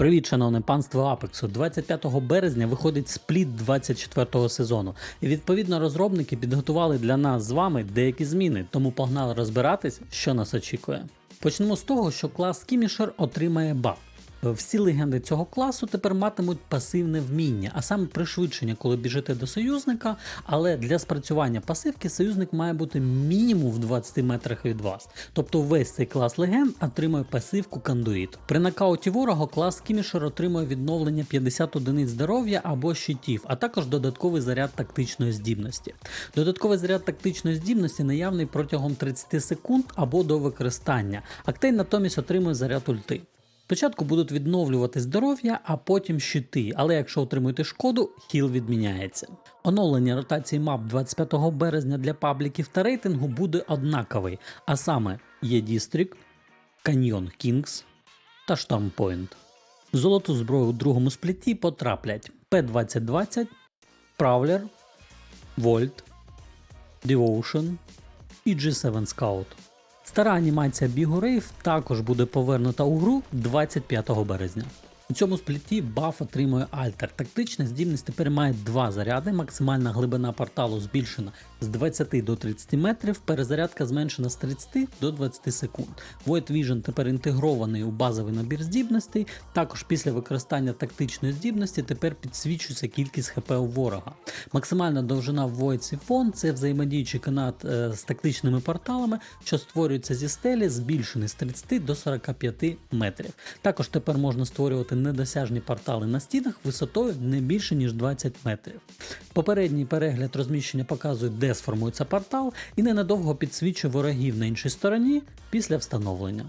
Привіт, шановне панство Апексу. 25 березня виходить спліт 24-го сезону. І відповідно розробники підготували для нас з вами деякі зміни, тому погнали розбиратись, що нас очікує. Почнемо з того, що клас Кімішер отримає баф. Всі легенди цього класу тепер матимуть пасивне вміння, а саме пришвидшення, коли біжите до союзника, але для спрацювання пасивки союзник має бути мінімум в 20 метрах від вас. Тобто весь цей клас легенд отримує пасивку кандуїт. При нокауті ворога клас Кімішер отримує відновлення 50 одиниць здоров'я або щитів, а також додатковий заряд тактичної здібності. Додатковий заряд тактичної здібності наявний протягом 30 секунд або до використання. Актей натомість отримує заряд ульти. Спочатку будуть відновлювати здоров'я, а потім щити, але якщо отримуєте шкоду, хіл відміняється. Оновлення ротації мап 25 березня для пабліків та рейтингу буде однаковий, а саме є Дістрік, Каньйон Кінгс та Штормпойнт. Золоту зброю у другому спліті потраплять П-2020, Правлер, Вольт, Devotion і G7 Scout. Стара анімація рейв також буде повернута у гру 25 березня. У цьому спліті баф отримує Альтер. Тактична здібність тепер має два заряди, максимальна глибина порталу збільшена з 20 до 30 метрів, перезарядка зменшена з 30 до 20 секунд. Void Vision тепер інтегрований у базовий набір здібностей. Також після використання тактичної здібності тепер підсвічується кількість ХП у ворога. Максимальна довжина Void Siphon – це взаємодіючий канат е, з тактичними порталами, що створюється зі стелі, збільшений з 30 до 45 метрів. Також тепер можна створювати недосяжні портали на стінах висотою не більше ніж 20 метрів. Попередній перегляд розміщення показує, де сформується портал, і ненадовго підсвічує ворогів на іншій стороні після встановлення.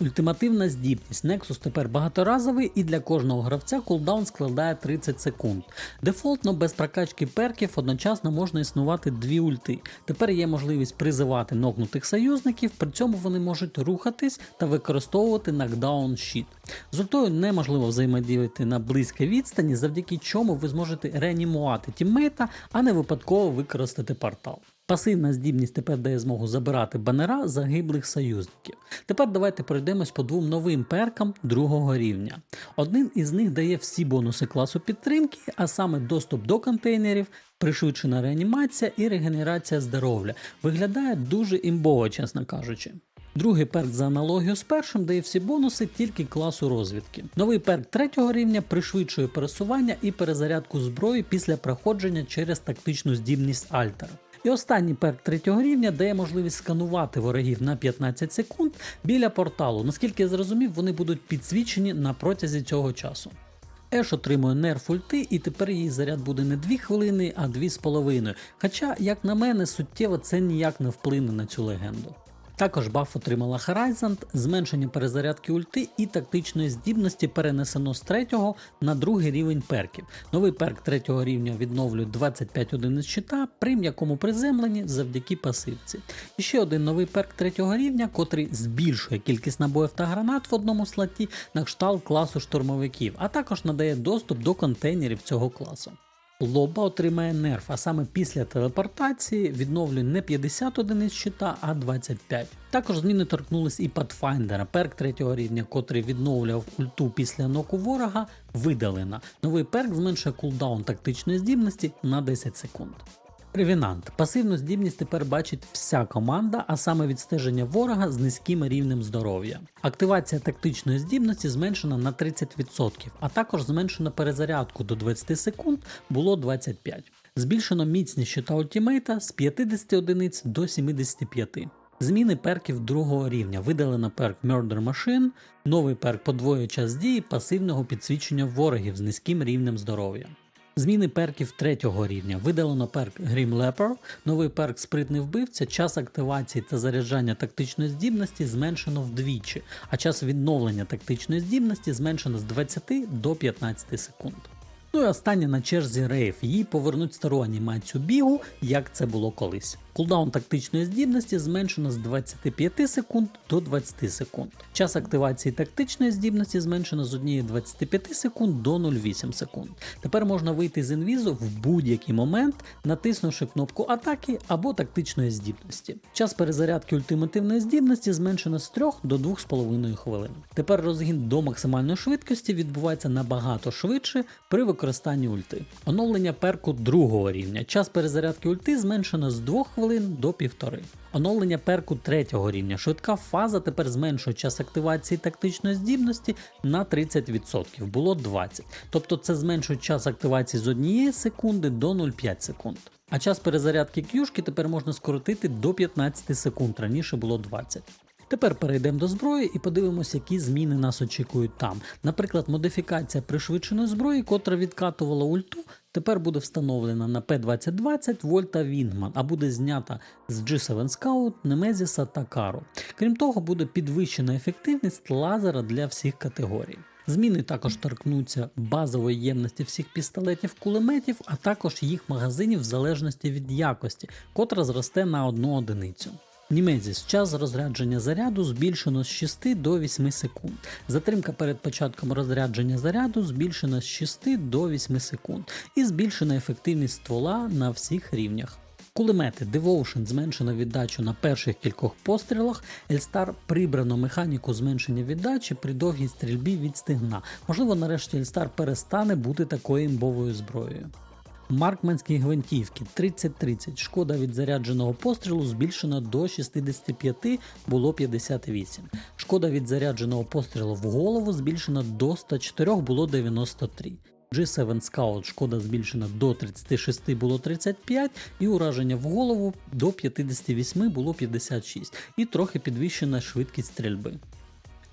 Ультимативна здібність Nexus тепер багаторазовий і для кожного гравця кулдаун складає 30 секунд. Дефолтно без прокачки перків одночасно можна існувати дві ульти. Тепер є можливість призивати нокнутих союзників, при цьому вони можуть рухатись та використовувати нокдаун щит. З ультою неможливо взаємодіяти на близькій відстані, завдяки чому ви зможете реанімувати тіммейта, а не випадково використати портал. Пасивна здібність тепер дає змогу забирати банера загиблих союзників. Тепер давайте пройдемось по двом новим перкам другого рівня. Один із них дає всі бонуси класу підтримки, а саме доступ до контейнерів, пришвидшена реанімація і регенерація здоров'я. Виглядає дуже імбово, чесно кажучи. Другий перк за аналогію з першим дає всі бонуси тільки класу розвідки. Новий перк третього рівня пришвидшує пересування і перезарядку зброї після проходження через тактичну здібність Альтера. І останній перк третього рівня дає можливість сканувати ворогів на 15 секунд біля порталу. Наскільки я зрозумів, вони будуть підсвічені на протязі цього часу. Еш отримує нерф ульти, і тепер її заряд буде не 2 хвилини, а 2,5. Хоча, як на мене, суттєво це ніяк не вплине на цю легенду. Також баф отримала Horizon, зменшення перезарядки ульти і тактичної здібності перенесено з 3 на другий рівень перків. Новий перк 3 рівня відновлює 25 одиниць щита, при м'якому приземленні завдяки пасивці. І ще один новий перк 3 рівня, котрий збільшує кількість набоїв та гранат в одному слоті на кшталт класу штурмовиків, а також надає доступ до контейнерів цього класу. Лоба отримає нерф, а саме після телепортації відновлює не 50 одиниць щита, а 25. Також зміни торкнулись і Pathfinder, перк третього рівня, котрий відновлював культу після ноку ворога, видалена. Новий перк зменшує кулдаун тактичної здібності на 10 секунд. Ревінант. Пасивну здібність тепер бачить вся команда, а саме відстеження ворога з низьким рівнем здоров'я. Активація тактичної здібності зменшена на 30%, а також зменшено перезарядку до 20 секунд було 25. Збільшено міцність щита ультімейта з 50 одиниць до 75. Зміни перків другого рівня. Видалено перк Murder Machine, новий перк подвоює час дії пасивного підсвічення ворогів з низьким рівнем здоров'я. Зміни перків третього рівня. Видалено перк Grim Leper, новий перк Спритний вбивця, час активації та заряджання тактичної здібності зменшено вдвічі, а час відновлення тактичної здібності зменшено з 20 до 15 секунд. Ну і останнє на черзі рейф. Їй повернуть стару анімацію бігу, як це було колись. Кулдаун тактичної здібності зменшено з 25 секунд до 20 секунд. Час активації тактичної здібності зменшено з 1,25 секунд до 0,8 секунд. Тепер можна вийти з інвізу в будь-який момент, натиснувши кнопку атаки або тактичної здібності. Час перезарядки ультимативної здібності зменшено з 3 до 2,5 хвилин. Тепер розгін до максимальної швидкості відбувається набагато швидше при використанні ульти. Оновлення перку другого рівня. Час перезарядки ульти зменшено з 2 хвилин до 1,5. Оновлення перку третього рівня. Швидка фаза тепер зменшує час активації тактичної здібності на 30%, було 20%. Тобто це зменшує час активації з 1 секунди до 0,5 секунд. А час перезарядки к'юшки тепер можна скоротити до 15 секунд, раніше було 20. Тепер перейдемо до зброї і подивимося, які зміни нас очікують там. Наприклад, модифікація пришвидшеної зброї, котра відкатувала ульту, тепер буде встановлена на P2020 Вольта Вінгман, а буде знята з G7 Scout, Немезіса та Кару. Крім того, буде підвищена ефективність лазера для всіх категорій. Зміни також торкнуться базової ємності всіх пістолетів кулеметів, а також їх магазинів в залежності від якості, котра зросте на одну одиницю. Німезіс час розрядження заряду збільшено з 6 до 8 секунд. Затримка перед початком розрядження заряду збільшена з 6 до 8 секунд і збільшена ефективність ствола на всіх рівнях. Кулемети Devotion зменшено віддачу на перших кількох пострілах, Ельстар прибрано механіку зменшення віддачі при довгій стрільбі від стигна. Можливо, нарешті Ельстар перестане бути такою імбовою зброєю. Маркманські гвинтівки 30-30. Шкода від зарядженого пострілу збільшена до 65, було 58. Шкода від зарядженого пострілу в голову збільшена до 104, було 93. G7 Scout шкода збільшена до 36 було 35, і ураження в голову до 58 було 56, і трохи підвищена швидкість стрільби.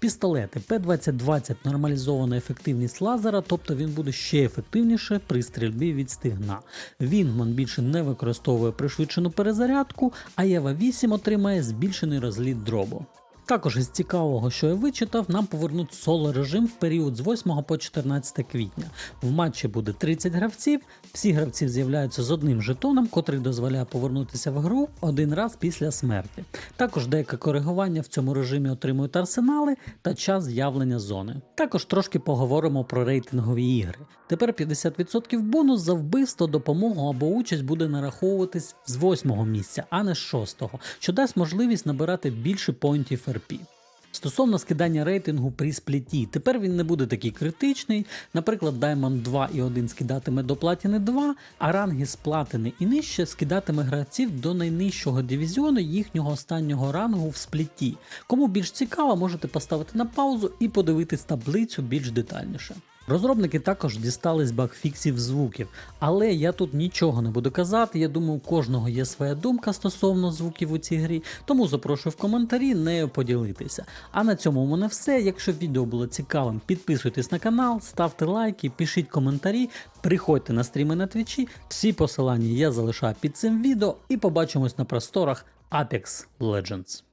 Пістолети P2020 нормалізована ефективність лазера, тобто він буде ще ефективніше при стрільбі від стигна. Вінгман більше не використовує пришвидшену перезарядку, а Єва 8 отримає збільшений розліт дробу. Також із цікавого, що я вичитав, нам повернуть соло режим в період з 8 по 14 квітня. В матчі буде 30 гравців. Всі гравці з'являються з одним жетоном, котрий дозволяє повернутися в гру один раз після смерті. Також деяке коригування в цьому режимі отримують арсенали та час з'явлення зони. Також трошки поговоримо про рейтингові ігри. Тепер 50% бонус за вбивство, допомогу або участь буде нараховуватись з 8 місця, а не з 6, що дасть можливість набирати більше поінтів RP. Стосовно скидання рейтингу при спліті, тепер він не буде такий критичний. Наприклад, Diamond 2 і 1 скидатиме до платіни 2, а ранги з платини і нижче скидатиме гравців до найнижчого дивізіону їхнього останнього рангу в спліті. Кому більш цікаво, можете поставити на паузу і подивитись таблицю більш детальніше. Розробники також дістались багфіксів звуків, але я тут нічого не буду казати. Я думаю, у кожного є своя думка стосовно звуків у цій грі, тому запрошую в коментарі нею поділитися. А на цьому у мене все. Якщо відео було цікавим, підписуйтесь на канал, ставте лайки, пишіть коментарі, приходьте на стріми на твічі. Всі посилання я залишаю під цим відео і побачимось на просторах Apex Legends.